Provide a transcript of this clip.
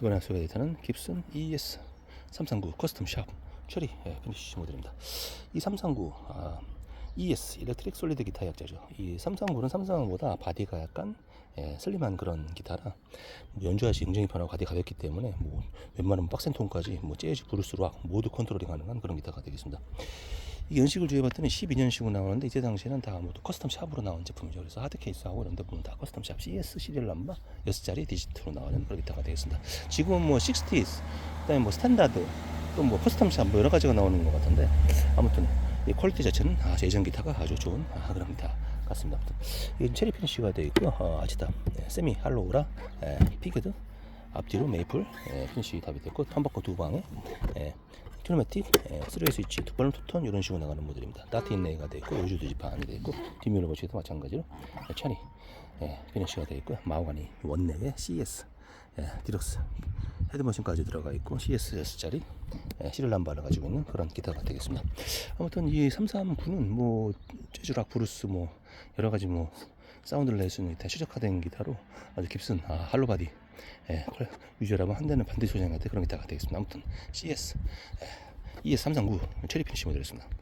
이번에 소개되는 깁슨 ES 339 커스텀 샵 처리 예, 피니쉬 모델입니다. 이 339 아, ES 일렉트릭 솔리드 기타 약자죠. 이 339는 340보다 바디가 약간 예, 슬림한 그런 기타라 뭐 연주하시 굉장히 편하고 바디 가볍기 때문에 뭐 웬만하면 빡센 톤까지 뭐 재즈, 브루스, 락 모두 컨트롤이 가능한 그런 기타가 되겠습니다. 이 연식을 조회봤더니 12년식으로 나오는데 이때 당시에는 다 모두 커스텀 샵으로 나온 제품이죠. 그래서 하드 케이스하고 이런 데 보면 다 커스텀 샵 CS 시리얼 넘버 6자리 디지트로 나오는 그런 기타가 되겠습니다. 지금은 뭐 60s, 그다음에 뭐 스탠다드, 또 뭐 커스텀 샵뭐 여러 가지가 나오는 것 같은데 아무튼 이 퀄리티 자체는 아, 예전 기타가 아주 좋은 아, 그런 기타 같습니다. 아무튼 이 체리 피니쉬가 되어 있고요. 어, 아치타, 예, 세미 할로우라, 예, 피게드, 앞뒤로 메이플 예, 피니쉬 답이 됐고 턴바커 두 방에 예, 큐로매틱 예, 3웨이 스위치 두 발음 투턴 이런 식으로 나가는 모델입니다. 다트 인레이가 되어 있고 요주 디지판이 되어 있고 뒷미러 보시도 마찬가지로 예, 차니 예, 피니쉬가 되어 있고 마호가니 원넥에 CS 예, 디럭스 헤드머신까지 들어가 있고 CSS짜리 예, 시릴 남바를 가지고 있는 그런 기타가 되겠습니다. 아무튼 이 339는 뭐 재즈락 브루스 뭐 여러 가지 뭐 사운드를 낼 수 있는 기타 최적화된 기타로 아주 깁슨 아, 할로바디 예, 퀄- 유저라면 한 대는 반드시 소장해야 될 그런 기타가 되겠습니다. 아무튼 CS 예, ES339 체리 피니시 모델이었습니다.